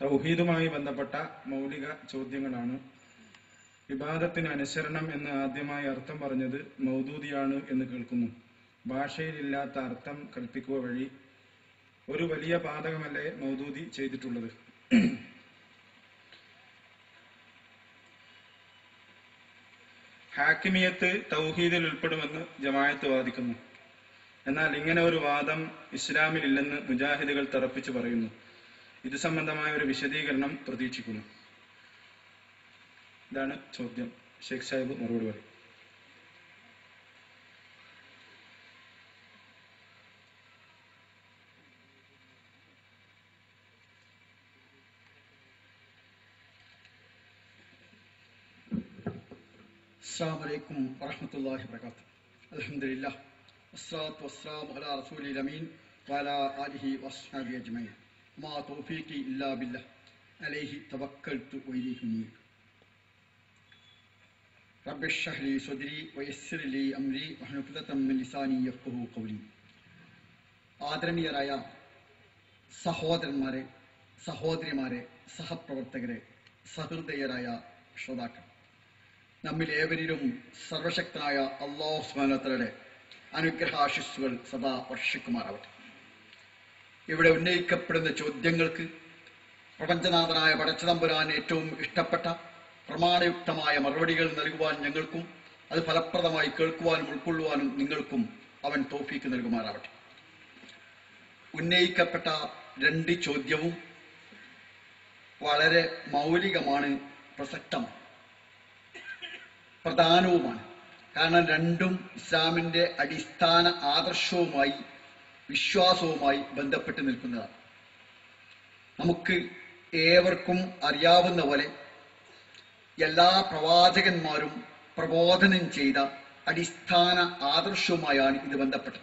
തൗഹീദുമായി ബന്ധപ്പെട്ട മൗലിക ചോദ്യങ്ങളാണ്. വിവാദത്തിന് അനുസരണം എന്ന് ആദ്യമായി അർത്ഥം പറഞ്ഞത് മൗദൂദിയാണ് എന്ന് കേൾക്കുന്നു. ഭാഷയിലില്ലാത്ത അർത്ഥം കൽപ്പിക്കുക വഴി ഒരു വലിയ പാതകമല്ലേ മൗദൂദി ചെയ്തിട്ടുള്ളത്? ഹാക്കിമിയത്ത് തൗഹീദിൽ ഉൾപ്പെടുമെന്ന് ജമായത്ത് വാദിക്കുന്നു. എന്നാൽ ഇങ്ങനെ ഒരു വാദം ഇസ്ലാമിലില്ലെന്ന് മുജാഹിദുകൾ തറപ്പിച്ചു പറയുന്നു. ഇത് സംബന്ധമായ ഒരു വിശദീകരണം പ്രതീക്ഷിക്കുന്നു ഇതാണ് ചോദ്യം ഷെയ്ഖ് സാഹിബ് മറുപടി പറയും السلام عليكم ورحمة الله وبركاته الحمد لله والصلاة والسلام على رسول الأمين وعلى آله وأصحابه أجمعين ما توفيقي إلا بالله عليه توكلت وإليه أنيب رب اشرح لي صدري ويسر لي أمري واحلل عقدة من لساني يفقهوا قولي ആദരണീയരായ സഹോദരന്മാരെ സഹോദരിമാരെ സഹപ്രവർത്തകരെ സഹൃദയരായ ശ്രോതാക്കൾ നമ്മിൽ ഏവരിലും സർവശക്തനായ അള്ളാഹു സ്മാനത്തയുടെ അനുഗ്രഹാശിസ്സുകൾ സദാ വർഷിക്കുമാറാവട്ടെ ഇവിടെ ഉന്നയിക്കപ്പെടുന്ന ചോദ്യങ്ങൾക്ക് പ്രപഞ്ചനാഥനായ പടച്ചതമ്പുരാൻ ഏറ്റവും ഇഷ്ടപ്പെട്ട പ്രമാണയുക്തമായ മറുപടികൾ നൽകുവാൻ ഞങ്ങൾക്കും അത് ഫലപ്രദമായി കേൾക്കുവാനും ഉൾക്കൊള്ളുവാനും നിങ്ങൾക്കും അവൻ തോഫീക്ക് നൽകുമാറാവട്ടെ. ഉന്നയിക്കപ്പെട്ട രണ്ട് ചോദ്യവും വളരെ മൗലികമാണ് പ്രസക്തമാണ് പ്രധാനവുമാണ്. കാരണം രണ്ടും ഇസ്ലാമിന്റെ അടിസ്ഥാന ആദർശവുമായി വിശ്വാസവുമായി ബന്ധപ്പെട്ട് നിൽക്കുന്നതാണ്. നമുക്ക് ഏവർക്കും അറിയാവുന്ന പോലെ എല്ലാ പ്രവാചകന്മാരും പ്രബോധനം ചെയ്ത അടിസ്ഥാന ആദർശവുമായാണ് ഇത് ബന്ധപ്പെട്ടത്.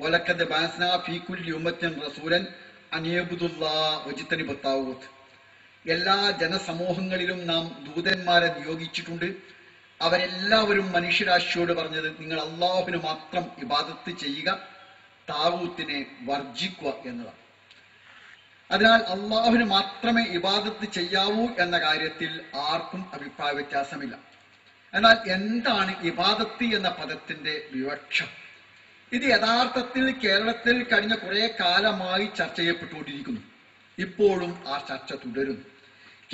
ഒലക്കത് ബാസ്ന ഫീക്കുല്ലി ഉമ്മത്തിൻ റസൂലൻ അനിയബുദുല്ലാ വജിത്തനി എല്ലാ ജനസമൂഹങ്ങളിലും നാം ദൂതന്മാരെ നിയോഗിച്ചിട്ടുണ്ട്. അവരെല്ലാവരും മനുഷ്യരാശിയോട് പറഞ്ഞത് നിങ്ങൾ അള്ളാഹുവിന് മാത്രം ഇബാദത്ത് ചെയ്യുക. താവൂത്തിനെ വർജിക്കുക എന്നതാണ്. അതിനാൽ അള്ളാഹുവിന് മാത്രമേ ഇബാദത്ത് ചെയ്യാവൂ എന്ന കാര്യത്തിൽ ആർക്കും അഭിപ്രായ വ്യത്യാസമില്ല. എന്നാൽ എന്താണ് ഇബാദത്ത് എന്ന പദത്തിന്റെ വിവക്ഷ? ഇത് യഥാർത്ഥത്തിൽ കേരളത്തിൽ കഴിഞ്ഞ കുറെ കാലമായി ചർച്ച ചെയ്യപ്പെട്ടുകൊണ്ടിരിക്കുന്നു. ഇപ്പോഴും ആ ചർച്ച തുടരുന്നു.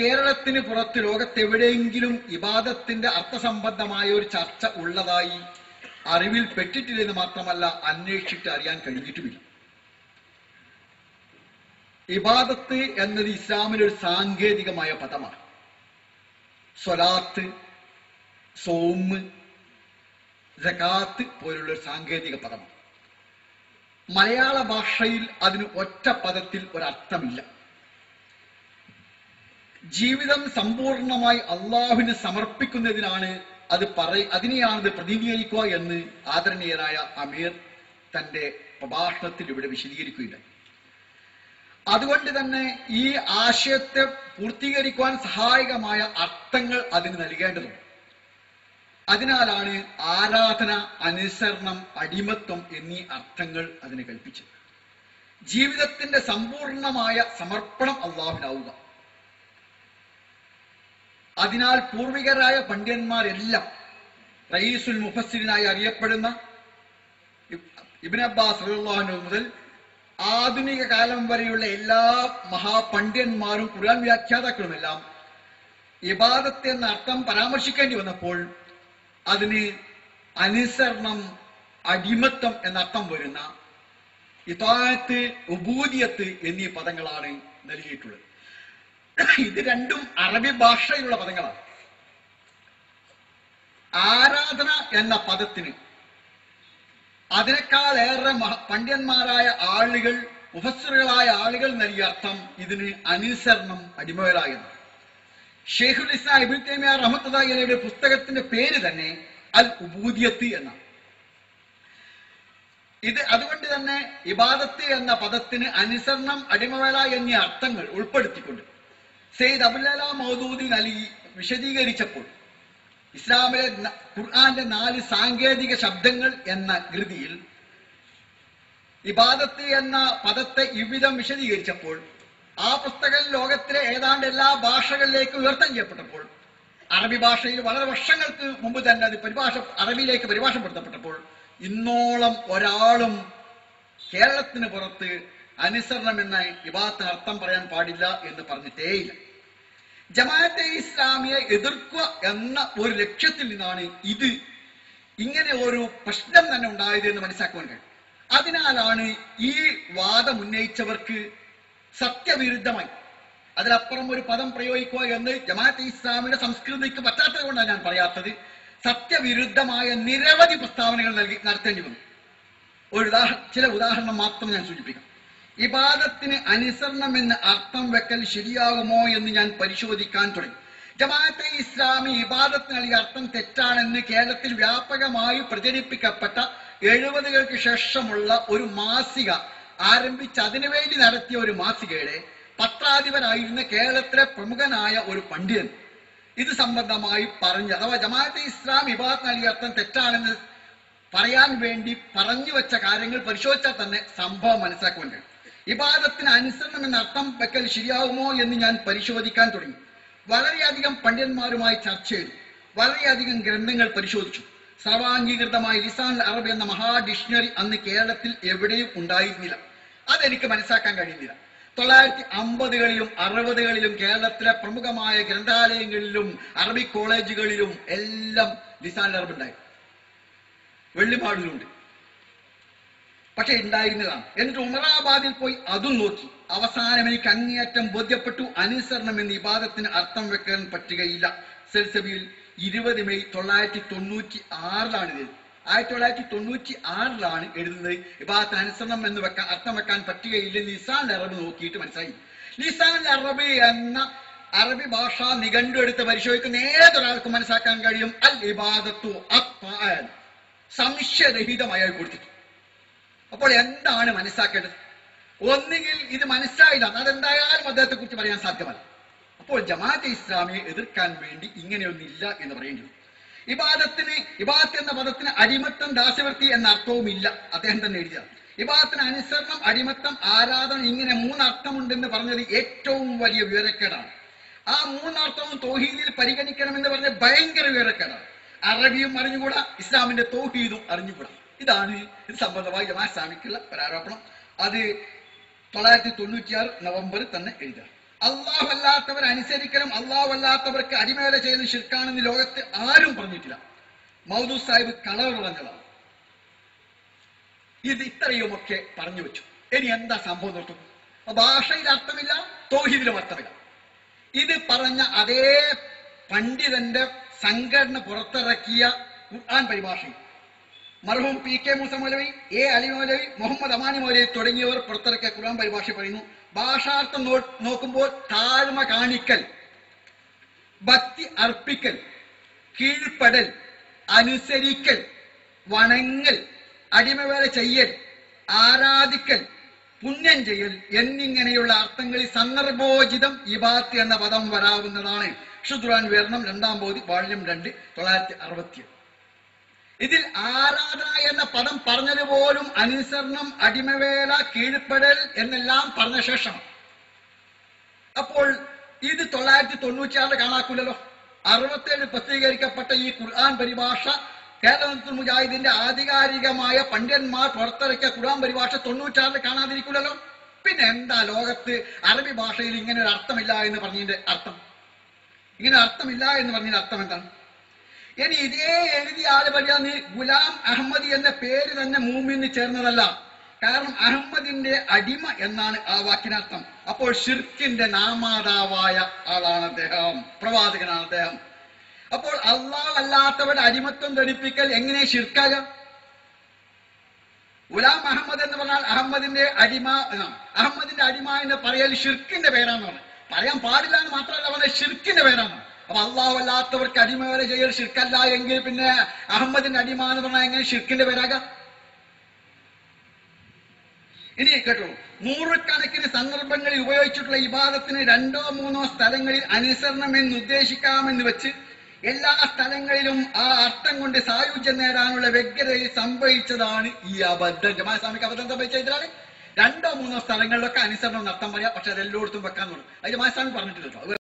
കേരളത്തിന് പുറത്ത് ലോകത്തെവിടെയെങ്കിലും ഇബാദത്തിന്റെ അർത്ഥസംബന്ധമായ ഒരു ചർച്ച ഉള്ളതായി അറിവിൽ പെട്ടിട്ടില്ലെന്ന് മാത്രമല്ല അന്വേഷിച്ചിട്ട് അറിയാൻ കഴിഞ്ഞിട്ടുമില്ല. ഇബാദത്ത് എന്നത് ഇസ്ലാമിലെ ഒരു സാങ്കേതികമായ പദമാണ്. സ്വലാത്ത് സോമ് ജകാത്ത് പോലുള്ള സാങ്കേതിക പദമാണ്. മലയാള ഭാഷയിൽ അതിന് ഒറ്റ പദത്തിൽ ഒരർത്ഥമില്ല. ജീവിതം സമ്പൂർണമായി അള്ളാഹുവിന് സമർപ്പിക്കുന്നതിനാണ് അത് പറ അതിനെയാണ് ഇത് പ്രതിനിധീകരിക്കുക എന്ന് ആദരണീയനായ അമീർ തന്റെ പ്രഭാഷണത്തിൽ ഇവിടെ വിശദീകരിക്കുകയുണ്ടായി. അതുകൊണ്ട് തന്നെ ഈ ആശയത്തെ പൂർത്തീകരിക്കുവാൻ സഹായകമായ അർത്ഥങ്ങൾ അതിന് നൽകേണ്ടതുണ്ട്. അതിനാലാണ് ആരാധന അനുസരണം അടിമത്വം എന്നീ അർത്ഥങ്ങൾ അതിന് കൽപ്പിച്ചത്. ജീവിതത്തിന്റെ സമ്പൂർണമായ സമർപ്പണം അള്ളാഹുവിനാവുക. അതിനാൽ പൂർവികരായ പണ്ഡിതന്മാരെല്ലാം റയീസുൽ മുഫസ്സിനായി അറിയപ്പെടുന്ന ഇബിൻ അബ്ബാസ് മുതൽ ആധുനിക കാലം വരെയുള്ള എല്ലാ മഹാപണ്ഡിതന്മാരും ഖുർആൻ വ്യാഖ്യാതാക്കളുമെല്ലാം ഇബാദത്ത് എന്ന അർത്ഥം പരാമർശിക്കേണ്ടി വന്നപ്പോൾ അതിന് അനുസരണം അടിമത്വം എന്ന അർത്ഥം വരുന്ന ഇതായത്ത് ഉബൂദിയത്ത് എന്നീ പദങ്ങളാണ് നൽകിയിട്ടുള്ളത്. ഇത് രണ്ടും അറബി ഭാഷയിലുള്ള പദങ്ങളാണ്. ആരാധന എന്ന പദത്തിന് അതിനേക്കാൾ ഏറെ പണ്ഡിതന്മാരായ ആളുകൾ മുഫസ്സറുകളായ ആളുകൾ നൽകിയ അർത്ഥം ഇതിന് അനുസരണം അടിമകളായെന്ന് ഷെയ്ഖുൽ ഇസ്ലാം ഇബിൻ തേമിയ റഹ്മത്തുള്ളാഹിയുടെ പുസ്തകത്തിന്റെ പേര് തന്നെ അൽ ഉബൂദിയത്ത് എന്നാണ്. ഇത് അതുകൊണ്ട് തന്നെ ഇബാദത്ത് എന്ന പദത്തിന് അനുസരണം അടിമവേല എന്നീ അർത്ഥങ്ങൾ ഉൾപ്പെടുത്തിക്കൊണ്ട് സെയ്ദ് അബുല്ല മൗദൂദി നൽകി വിശദീകരിച്ചപ്പോൾ ഇസ്ലാമിലെ ഖുർആാന്റെ നാല് സാങ്കേതിക ശബ്ദങ്ങൾ എന്ന കൃതിയിൽ ഇബാദത്ത് എന്ന പദത്തെ ഇവിധം വിശദീകരിച്ചപ്പോൾ ആ പുസ്തകം ലോകത്തിലെ ഏതാണ്ട് എല്ലാ ഭാഷകളിലേക്കും ഉയർത്തം ചെയ്യപ്പെട്ടപ്പോൾ അറബി ഭാഷയിൽ വളരെ വർഷങ്ങൾക്ക് മുമ്പ് തന്നെ അത് പരിഭാഷ അറബിയിലേക്ക് പരിഭാഷപ്പെടുത്തപ്പെട്ടപ്പോൾ ഇന്നോളം ഒരാളും കേരളത്തിന് പുറത്ത് അനുസരണം എന്ന വിവാഹത്തിന് അർത്ഥം പറയാൻ പാടില്ല എന്ന് പറഞ്ഞിട്ടേയില്ല. ജമാഅത്തെ ഇസ്ലാമിയെ എതിർക്കുക എന്ന ഒരു ലക്ഷ്യത്തിൽ നിന്നാണ് ഇത് ഇങ്ങനെ ഒരു പ്രശ്നം തന്നെ ഉണ്ടായത് എന്ന് മനസ്സിലാക്കുവാൻ കഴിയും. അതിനാലാണ് ഈ വാദം ഉന്നയിച്ചവർക്ക് സത്യവിരുദ്ധമായി അതിലപ്പുറം ഒരു പദം പ്രയോഗിക്കുക എന്ന് ജമാഅത്തെ ഇസ്ലാമിയുടെ സംസ്കൃതിക്ക് പറ്റാത്തത് കൊണ്ടാണ് ഞാൻ പറയാത്തത്. സത്യവിരുദ്ധമായ നിരവധി പ്രസ്താവനകൾ നൽകി നടത്തേണ്ടി വന്നു. ഒരു ഉദാഹരണം ചില ഉദാഹരണം മാത്രം ഞാൻ സൂചിപ്പിക്കാം. ഇബാദത്തിന് അനുസരണം എന്ന് അർത്ഥം വെക്കൽ ശരിയാകുമോ എന്ന് ഞാൻ പരിശോധിക്കാൻ തുടങ്ങി. ജമാഅത്തെ ഇസ്ലാമി ഇബാദത്തിന് നൽകിയ അർത്ഥം തെറ്റാണെന്ന് കേരളത്തിൽ വ്യാപകമായി പ്രചരിപ്പിക്കപ്പെട്ട എഴുപതുകൾക്ക് ശേഷമുള്ള ഒരു മാസിക ആരംഭിച്ച് അതിനുവേണ്ടി നടത്തിയ ഒരു മാസികയുടെ പത്രാധിപരായിരുന്ന കേരളത്തിലെ പ്രമുഖനായ ഒരു പണ്ഡിതൻ ഇത് സംബന്ധമായി പറഞ്ഞു. അഥവാ ജമാഅത്തെ ഇസ്ലാം ഇബാദത്ത് നൽകിയ അർത്ഥം തെറ്റാണെന്ന് പറയാൻ വേണ്ടി പറഞ്ഞു വെച്ച കാര്യങ്ങൾ പരിശോധിച്ചാൽ തന്നെ സംഭവം മനസ്സിലാക്കുവാൻ കഴിയും. ഇബാദത്തിന് അനുസരണം എന്ന അർത്ഥം വെക്കൽ ശരിയാവുമോ എന്ന് ഞാൻ പരിശോധിക്കാൻ തുടങ്ങി. വളരെയധികം പണ്ഡിതന്മാരുമായി ചർച്ച ചെയ്തു. വളരെയധികം ഗ്രന്ഥങ്ങൾ പരിശോധിച്ചു. സർവാംഗീകൃതമായ ലിസാൻ അറബ് എന്ന മഹാ ഡിക്ഷണറി അന്ന് കേരളത്തിൽ എവിടെയും ഉണ്ടായിരുന്നില്ല. അതെനിക്ക് മനസ്സിലാക്കാൻ കഴിയുന്നില്ല തൊള്ളായിരത്തി അമ്പതുകളിലും അറുപതുകളിലും കേരളത്തിലെ പ്രമുഖമായ ഗ്രന്ഥാലയങ്ങളിലും അറബി കോളേജുകളിലും എല്ലാം ലിസാൻ അറബ് ഉണ്ടായി വെള്ളിമാടിലുണ്ട് പക്ഷെ ഉണ്ടായിരുന്നതാണ് എന്നിട്ട് ഉമറാബാദിൽ പോയി അതും നോക്കി. അവസാനം എനിക്ക് അങ്ങേയറ്റം ബോധ്യപ്പെട്ടു അനുസരണം എന്ന വിവാദത്തിന് അർത്ഥം വെക്കാൻ പറ്റുകയില്ല. സെൽസബിയിൽ ഇരുപത് മെയ് തൊള്ളായിരത്തി തൊണ്ണൂറ്റി ആറിലാണ് ഇത് ആയിരത്തി തൊള്ളായിരത്തി തൊണ്ണൂറ്റി ആറിലാണ് എഴുതുന്നത്. ഇബാദത്തിന് അനുസരണം എന്ന് വെക്കാൻ അർത്ഥം വെക്കാൻ പറ്റുകയില്ല. നിസാൻ അറബ് നോക്കിയിട്ട് മനസ്സിലായി. നിസാൻ അറബ് എന്ന അറബി ഭാഷ നിഘണ്ടു എടുത്ത് പരിശോധിക്കുന്ന ഏതൊരാൾക്കും മനസ്സിലാക്കാൻ കഴിയും. അൽ ഇബാദത്തു സംശയരഹിതമായി കൊടുത്തിട്ട് അപ്പോൾ എന്താണ് മനസ്സിലാക്കേണ്ടത്? ഒന്നുകിൽ ഇത് മനസ്സിലായില്ല. അതെന്തായാലും അദ്ദേഹത്തെ കുറിച്ച് പറയാൻ സാധ്യമല്ല. അപ്പോൾ ജമാഅത്തെ ഇസ്ലാമിയെ എതിർക്കാൻ വേണ്ടി ഇങ്ങനെയൊന്നില്ല എന്ന് പറയേണ്ടി വരും. ഇബാദത്തിന് ഇബാദത്ത് എന്ന പദത്തിന് അടിമത്തം ദാസ്യവൃത്തി എന്ന അർത്ഥവും ഇല്ല അദ്ദേഹം തന്നെ എഴുതിയത്. ഇബാദത്തിന് അനുസരണം അടിമത്തം ആരാധന ഇങ്ങനെ മൂന്നർത്ഥമുണ്ടെന്ന് പറഞ്ഞത് ഏറ്റവും വലിയ വിവരക്കേടാണ്. ആ മൂന്നർത്ഥവും തോഹീദിൽ പരിഗണിക്കണമെന്ന് പറഞ്ഞ ഭയങ്കര വിവരക്കേടാണ്. അറബിയും അറിഞ്ഞുകൂടാ ഇസ്ലാമിന്റെ തോഹീദും അറിഞ്ഞുകൂടാ. ഇതാണ് ഇത് സംബന്ധമായി ജമാ ഇസ്ലാമിക്കുള്ള ഒരാരോപണം അത് തൊള്ളായിരത്തി തൊണ്ണൂറ്റിയാറ് നവംബറിൽ തന്നെ എഴുതുക. അള്ളാഹു അല്ലാത്തവർ അനുസരിക്കണം അള്ളാഹു അല്ലാത്തവർക്ക് അടിമേല ചെയ്യുന്ന ഷിർക്കാണെന്ന് ലോകത്ത് ആരും പറഞ്ഞിട്ടില്ല. മൗദൂ സാഹിബ് കളർ പറഞ്ഞതാണ് ഇത് ഇത്രയുമൊക്കെ പറഞ്ഞു വെച്ചു. ഇനി എന്താ സംഭവം നോക്കും ഭാഷയിൽ അർത്ഥമില്ല തോഹിദിലും അർത്ഥമില്ല ഇത് പറഞ്ഞ അതേ പണ്ഡിതന്റെ സംഘടന പുറത്തിറക്കിയ ഖുർആൻ പരിഭാഷയും. മർഹൂം P K Moosa Moulavi A Ali Moulavi Muhammad Amani Moulavi തുടങ്ങിയവർ പുറത്തിറക്കിയ ഖുർആൻ പരിഭാഷ പറയുന്നു. ഭാഷാർത്ഥം നോക്കുമ്പോൾ താഴ്മ കാണിക്കൽ ഭക്തി അർപ്പിക്കൽ കീഴ്പ്പെടൽ അനുസരിക്കൽ വണങ്ങൽ അടിമവേല ചെയ്യൽ ആരാധിക്കൽ പുണ്യം ചെയ്യൽ എന്നിങ്ങനെയുള്ള അർത്ഥങ്ങളിൽ സന്ദർഭോചിതം ഇബാത്ത് എന്ന പദം വരാവുന്നതാണ്. ഷുദ്രാൻ വിവരണം രണ്ടാം ബോധി വാള്യം രണ്ട് തൊള്ളായിരത്തി അറുപത്തി ഇതിൽ ആരാധന എന്ന പദം പറഞ്ഞത് പോലും അനുസരണം അടിമവേല കീഴ്പ്പെടൽ എന്നെല്ലാം പറഞ്ഞ ശേഷം അപ്പോൾ ഇത് തൊള്ളായിരത്തി തൊണ്ണൂറ്റിയാറിൽ കാണാക്കൂലല്ലോ. അറുപത്തേഴ് പ്രസിദ്ധീകരിക്കപ്പെട്ട ഈ ഖുർആൻ പരിഭാഷ കേരളത്തിൽ മുജാഹിദിന്റെ ആധികാരികമായ പണ്ഡിതന്മാർ പുറത്തിറക്കിയ ഖുർആൻ പരിഭാഷ തൊണ്ണൂറ്റാറിൽ കാണാതിരിക്കൂലല്ലോ. പിന്നെ എന്താ ലോകത്ത് അറബി ഭാഷയിൽ ഇങ്ങനെ ഒരു അർത്ഥമില്ല എന്ന് പറഞ്ഞതിന്റെ അർത്ഥം? ഇങ്ങനെ അർത്ഥമില്ല എന്ന് പറഞ്ഞതിന്റെ അർത്ഥം എന്താണ്? ഇനി ഇതേ എഴുതിയ ആൾ പറയാന്ന് ഗുലാം അഹമ്മദ് എന്ന പേര് തന്നെ മൂമിന് ചേർന്നതല്ല. കാരണം അഹമ്മദിന്റെ അടിമ എന്നാണ് ആ വാക്കിനർത്ഥം. അപ്പോൾ ഷിർക്കിന്റെ നാമാതാവായ ആളാണ് അദ്ദേഹം പ്രവാചകനാണ് അദ്ദേഹം. അപ്പോൾ അള്ളാഹ് അല്ലാത്തവരുടെ അടിമത്വം ധരിപ്പിക്കൽ എങ്ങനെ ഷിർക്കാകാം ഗുലാം അഹമ്മദ് എന്ന് പറഞ്ഞാൽ അഹമ്മദിന്റെ അടിമ അഹമ്മദിന്റെ അടിമ എന്ന് പറയൽ ഷിർക്കിന്റെ പറഞ്ഞു പറയാൻ പാടില്ല എന്ന് മാത്രമല്ല പറഞ്ഞാൽ ഷിർക്കിന്റെ പേരാണ്. അപ്പൊ അള്ളാഹു അല്ലാത്തവർക്ക് അടിമ ചെയ്യൽ ഷിർക്കല്ല എങ്കിൽ പിന്നെ അഹമ്മദിന്റെ അടിമ പറഞ്ഞാൽ എങ്ങനെ ഷിർക്കിന്റെ പേരാകാം? ഇനി കേട്ടോ നൂറുകണക്കിന് സന്ദർഭങ്ങളിൽ ഉപയോഗിച്ചിട്ടുള്ള ഇബാദത്തിന് രണ്ടോ മൂന്നോ സ്ഥലങ്ങളിൽ അനുസരണം എന്ന് ഉദ്ദേശിക്കാമെന്ന് വെച്ച് എല്ലാ സ്ഥലങ്ങളിലും ആ അർത്ഥം കൊണ്ട് സായുജ്യം നേടാനുള്ള വ്യഗ്രതയിൽ സംഭവിച്ചതാണ് ഈ അബദ്ധം. ജമാ സ്വാമിക്ക് അബദ്ധം സംഭവിച്ചതാണ് രണ്ടോ മൂന്നോ സ്ഥലങ്ങളിലൊക്കെ അനുസരണം നടത്താൻ പറയാം. പക്ഷെ അതെല്ലായിടത്തും വെക്കാൻ തുടങ്ങും അത് കേട്ടോ അത്